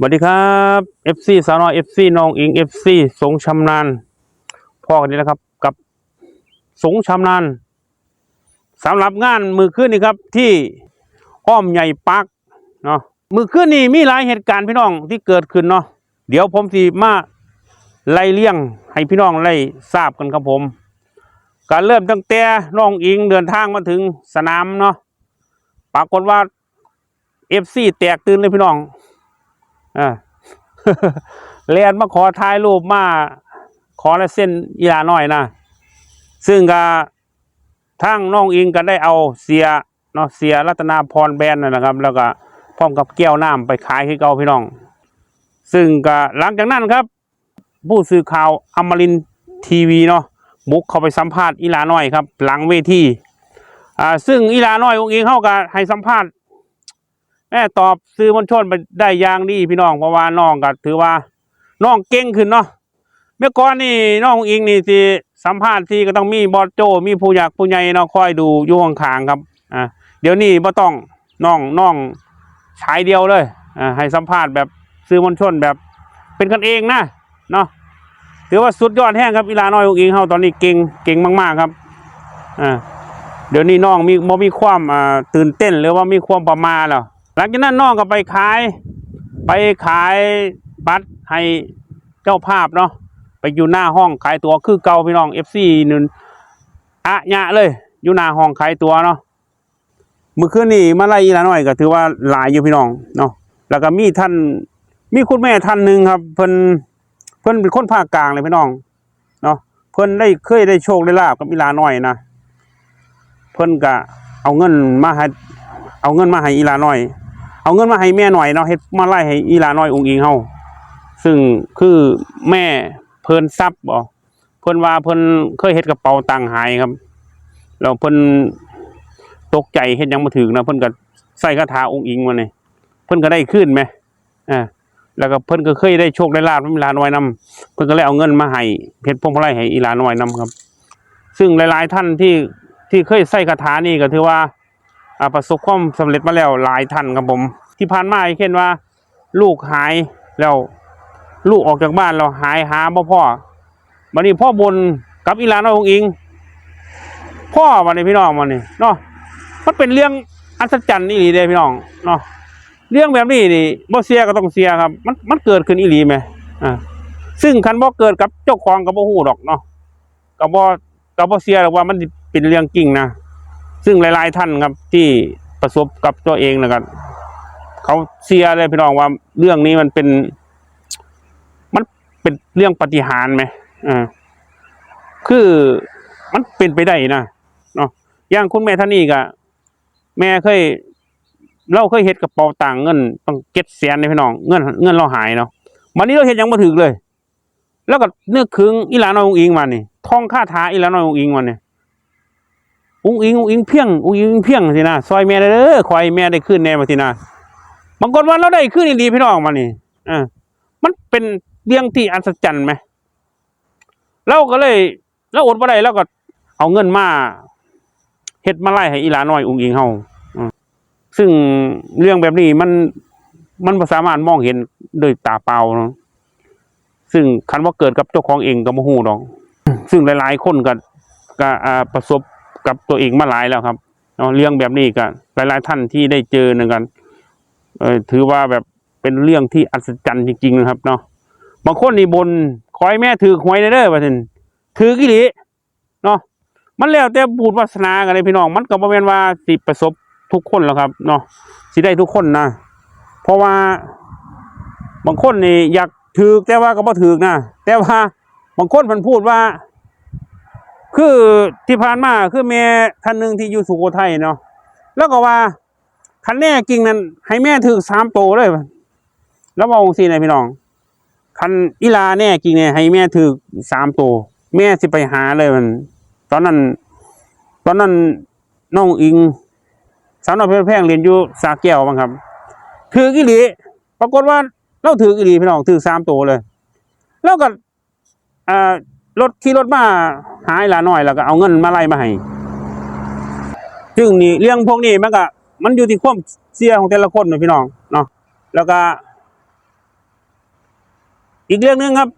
สวัสดีครับ FC สาวน้อย FC น้องอิง FC สงชำนาญพ่อกันนี้นะครับ กับสงชำนาญสำหรับงานมือขึ้นนี่ครับ ที่อ้อมใหญ่ปักเนาะมือขึ้นนี่มีหลายเหตุการณ์พี่น้องที่เกิดขึ้นเนาะเดี๋ยวผมสิมาไล่เลี่ยงให้พี่น้องไล่ทราบกันครับผม การเริ่มตั้งแต่น้องอิงเดินทางมาถึงสนามเนาะปรากฏว่า FC แตกตื่นเลยพี่น้อง อ่าเรียนมาขอถ่ายรูปมา ขอลายเส้นอีหลาน้อยนะซึ่งก็ทั้งน้องอิงก็ได้เอาเสียเนาะเสียรัตนาพรแบรนด์นะครับ แล้วก็พร้อมกับแก้วน้ำไปขายให้เก่าพี่น้อง ซึ่งก็หลังจากนั้นครับ ผู้สื่อข่าวอมรินทีวีเนาะบุกเข้าไปสัมภาษณ์อีลาน้อยครับ หลังเวทีอ่าซึ่งอีลาน้อยองค์อิงเข้ากับให้สัมภาษณ์ แม่ตอบซื้อมวลชนไปได้ยางดีพี่น้องเพราะว่าน้องก็ถือว่าน้องเก่งขึ้นเนาะเมื่อก่อนนี่น้องอิงนี่สิสัมภาษณ์ที่ก็ต้องมีบอสโจ มีผู้อยากผู้ใหญ่เนาะคอยดูอยู่ข้างๆครับอ่าเดี๋ยวนี้บ่ต้องน้องน้องชายเดียวเลยอ่าให้สัมภาษณ์แบบซื้อมวลชนแบบเป็นกันเองนะเนาะถือว่าสุดยอดแห้งครับอีลาน้อยองอิงเฮาตอนนี้เก่งเก่งมากๆครับอ่าเดี๋ยวนี้น้องมีบ่มีความอ่าตื่นเต้นหรือว่ามีความประมาทแล้ว หลังจากนั้นน้องก็ไปขาย ไปขายบัตรให้เจ้าภาพเนาะไปอยู่หน้าห้องขายตัวคือเก่าพี่น้องเอฟซีนึนอะยะเลย อยู่หน้าห้องขายตัวเนาะเมื่อคืนนี้มาไล่อีลาน้อยก็ถือว่าหลายอยู่พี่น้องเนาะแล้วก็มีท่านมีคุณแม่ท่านหนึ่งครับ เพิ่นเพิ่นเป็นคนภาคกลางเลยพี่น้องเนาะเพิ่นได้เคยได้โชคได้ลาบกับอีลาน้อยนะเพิ่นก็เอาเงินมาให้เอาเงินมาให้อีลาน้อย เอาเงินมาให้แม่หน่อยเนาะเฮ็ดมาไล่ให้อีลาน้อยองค์อิงเฮาซึ่งคือแม่เพิ่นทรัพย์บ่เพิ่นว่าเพิ่นเคยเฮ็ดกระเป๋าตังค์หายครับแล้วเพิ่นตกใจเฮ็ดยังบ่ถึงนะเพิ่นก็ใส่คาถาองค์อิงมานี่เพิ่นก็ได้ขึ้นไหมอ่าแล้วก็เพิ่นก็เคยได้โชคได้ลาบนำอีหลาน้อยนํเพิ่นก็เลยเอาเงินมาให้เพชรพงมาลัยให้อีลาน้อยนํครับ ซึ่งหลายๆท่านที่ที่เคยใส่คาถานี่ก็ถือว่า ประสบความสำเร็จมาแล้วหลายท่านครับผม ที่ผ่านมาเช่นว่า ลูกหายแล้วลูกออกจากบ้านเราหายหาบ่พ่อวันนี้พ่อบนกับอีลาน้อยองอิง พ่อวันนี้พี่น้องวันนี้เนาะมันเป็นเรื่องอัศจรรย์นี่หลีเด้พี่น้องเนาะเรื่องแบบนี้นี่บ่เสียก็ต้องเสียครับ มันมันเกิดขึ้นอีหลีไหมอ่าซึ่งคันบ่เกิดกับเจ้าของก็บ่ฮู้ดอกเนาะก็บ่ก็บ่เสียหรอกว่ามันเป็นเรื่องจริงนะ ซึ่งหลาย ๆ ท่านครับที่ประสบกับตัวเองนะครับเขาเสียเลยพี่น้องว่าเรื่องนี้มันเป็น มันเป็นเรื่องปฏิหารไหมอ่าคือมันเป็นไปได้นะเนาะอย่างคุณแม่ท่านนี้ก็แม่เคยเราเคยเฮ็ดกระเป๋าต่างเงินต้องเก็ดแสนเลยพี่น้องเงินเงินเราหายเนาะวันนี้เราเฮ็ดยังมาถึกเลย แล้วก็นึกถึงอีหลาน้อยองอิงมานี่ท่องคาถาอีหลาน้อยองอิงมานี่ อุ้งอิงอุ้งอิงเพียงอุ้งอิงเพียงสินะซอยแม่ได้เด้อคอยแม่ได้ขึ้นแน่มาสินะบางคนว่าเราได้ขึ้นดีพี่น้องมานี่อ่ามันเป็นเรื่องที่อัศจรรย์ไหมเราก็เลยเราอดบ่ได้เราก็เอาเงินมาเฮ็ดมาไล่ให้อีหลาน้อยอุ้งอิงเฮาซึ่งเรื่องแบบนี้มันมันสามารถมองเห็นด้วยตาเปล่าเนาะซึ่งคันว่าเกิดกับเจ้าของเองก็บ่ฮู้ดอก ซึ่งหลายๆคนก็ก็ประสบ กับตัวเองมาหลายแล้วครับเนาะเรื่องแบบนี้ก็หลาย ๆ ท่านที่ได้เจอหมือนกันเออถือว่าแบบเป็นเรื่องที่อัศจรรย์จริง ๆ นะครับ เนาะบางคนนี่บนขอให้แม่ถือหวยได้เด้อว่าซั่นถือกี่หลีเนาะมันแล้วแต่บุญวาสนากันเลยพี่น้อง มันก็บ่แม่นว่าสิประสบทุกคนหรอกครับเนาะสิได้ทุกคนนะเพราะว่า บางคนนี่อยากถือแต่ว่าก็บ่ถือนะแต่ว่าบางคนมันพูดว่า คือที่ผ่านมาคือแม่ท่านหนึ่งที่อยู่สุโขทัยเนาะแล้วก็ว่าคันแน่จริงนั้น ให้แม่ถือสามโตเลย แล้วบอกสินพี่น้องคันอีลาแน่จริงเนี่ยให้แม่ถือสามโต แม่สิไปหาเลยมัน ตอนนั้น ตอนนั้นน้องอิงสาวน้อยเพชรแพงเรียนอยู่สาแก้วบ้างครับถือกี่หลีปรากฏว่าเราถือกี่หลีพี่น้องถือสามโตเลย แล้วก็อ่า รถขี่รถมาหายหลาน้อยแล้วก็เอาเงินมาไล่มาให้ซึ่งนี่เรื่องพวกนี้มันก็มันอยู่ที่ความเสียของแต่ละคนนะพี่น้องเนาะแล้วก็ อีกเรื่องหนึงครับ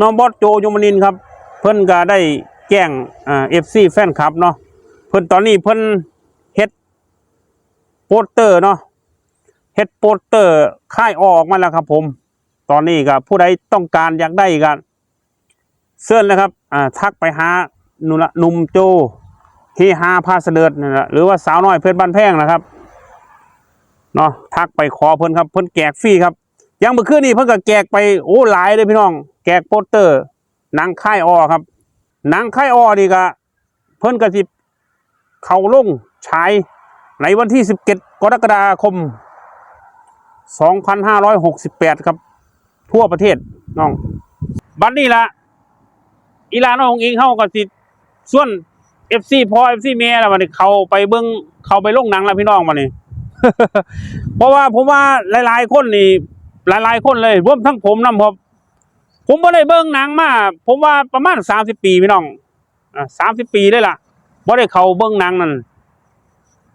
น้องบอสโจยมนินครับ เพิ่นก็ได้แจ้งอ่าเอฟซีแฟนคลับเนาะเพิ่นตอนนี้เพิ่นเฮ็ดโปสเตอร์เนาะเฮ็ดโปสเตอร์ค่ายออกมาแล้วครับผม ตอนนี้ก็ผู้ใดต้องการอยากได้กัน เสื้อนะครับอ่าทักไปหานุละหนุ่มโจเฮฮาพาเสดนี่แหละหรือว่าสาวน้อยเพชรบ้านแพงนะครับเนาะทักไปขอเพิ่นครับเพิ่นแจกฟรีครับยังเมื่อคืนนี้เพิ่นก็แจกไปโอ้หลายเลยพี่น้องแจกโปสเตอร์หนังค่ายออครับหนังค่ายออนี่ก็เพิ่นก็สิเข้าลงฉายในวันที่17กรกฎาคม2568ครับ ทั่วประเทศน้อง บัดนี้ละ อีหลาน้องอิงเฮาก็สิส่วน FC พอ FC แม่แล้วบันี้เขาไปเบิ่งเขาไปลงหนังแล้วพี่น้องบัดนี้เพราะว่าผมว่าหลายๆคนนี่ หลายๆคนเลยรวมทั้งผมนำครับผมบ่ได้เบิ่งหนังมาผมว่าประมาณ30ปีพี่น้องอ่า30ปีเลยล่ะบ่ได้เขาเบิ่งหนังนั่น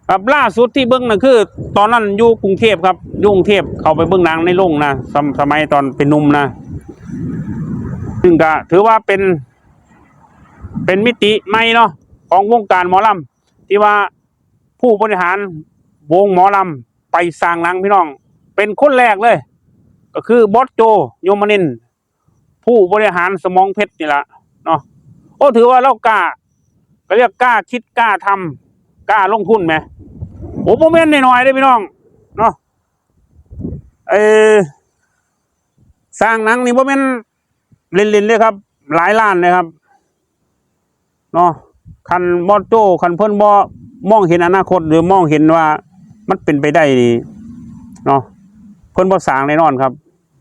ครับล่าสุดที่เบิ่งนั่นคือ ตอนนั้นอยู่กรุงเทพครับอยู่กรุงเทพเขาไปเบิ่งหนังในโรงนะสมัยตอนเป็นนุ่มนะซึ่งก็ถือว่าเป็น เป็นมิติใหม่เนาะของวงการหมอลำที่ว่าผู้บริหารวงหมอลำไปสร้างหนังพี่น้อง เป็นคนแรกเลย ก็คือบอสโจโยมนิน ผู้บริหารสมองเพชรนี่แหละเนาะโอ้ถือว่าเรากล้าก็เรียกกล้าคิดกล้าทำกล้าลงทุนไหมโอ้โมเมนต์หน่อยๆเลยพี่น้องเนาะเออสร้างหนังนี่โมเมนต์เล่นๆเลยครับ หลายล้านเลยครับ เนาะคันบอสโจคันเพิ่นบ่มองเห็นอนาคตหรือมองเห็นว่ามันเป็นไปได้นี่เนาะเพิ่นบ่สางแน่นอนครับ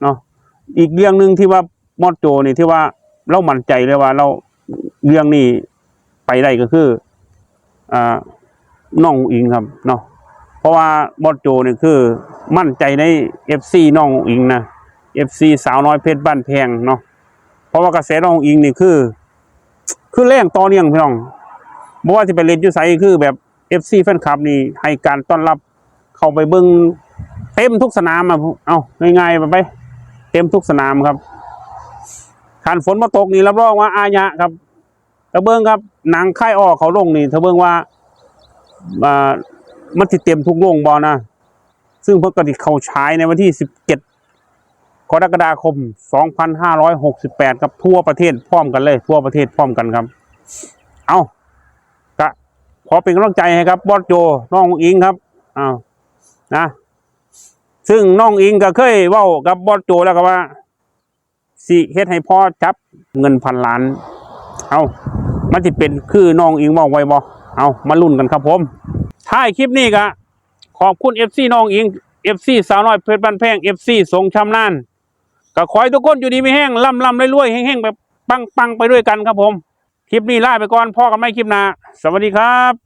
เนาะอีกเรื่องหนึ่งที่ว่าบอสโจนี่ที่ว่าเรามั่นใจเลยว่า เราเรื่องนี้ไปได้ก็คืออ่าน้องอิงครับเนาะเพราะว่าบอสโจนี่คือ มั่นใจใน FC น้องอุ๋งอิงนะ FC สาวน้อยเพชรบ้านแพงเนาะเพราะว่ากระแสน้องอิงอิงนี่คือ คือแรงต่อเนื่องพี่น้องบ่ว่าจะเป็นเล่นยูไซคือแบบ FC แฟนคลับนี่ให้การต้อนรับเข้าไปเบิ่งเต็มทุกสนามอะเอาง่ายๆไป เต็มทุกสนามครับขันฝนมาตกนี่รับรองว่าอายะครับถ้าเบิ่งครับหนังค่ายออกเขาลงนี่ถ้าเบิ่งว่าอ่ามันสิเต็มทุกโรงบ่นะซึ่งเพิ่นก็สิเขาฉายในวันที่17 กรกฎาคม 2568 ครับทั่วประเทศพร้อมกันเลย ทั่วประเทศพร้อมกันครับ เอากะขอเป็นกำลังใจให้ครับบอสโจน้องอิงครับอ้าวนะซึ่งน้องอิงก็เคยเว้ากับบอสโจแล้วก็ว่าสิเฮ็ดให้พ่อจับเงินพันล้าน เอามันจะเป็นคือน้องอิงเว้าไว้บ่เอามาลุ้นกันครับผมท้ายคลิปนี้ก็ขอบคุณ FC น้องอิง FC สาวน้อยเพชรบ้านแพง FC สงชำนาญ ก็ขอให้ทุกคนอยู่ดีไม่แห้งล่ำล่ำรวยๆแห้งๆแบบปังๆไปด้วยกันครับผม คลิปนี้ลาไปก่อนพ่อกันไม่คลิปหน้าสวัสดีครับ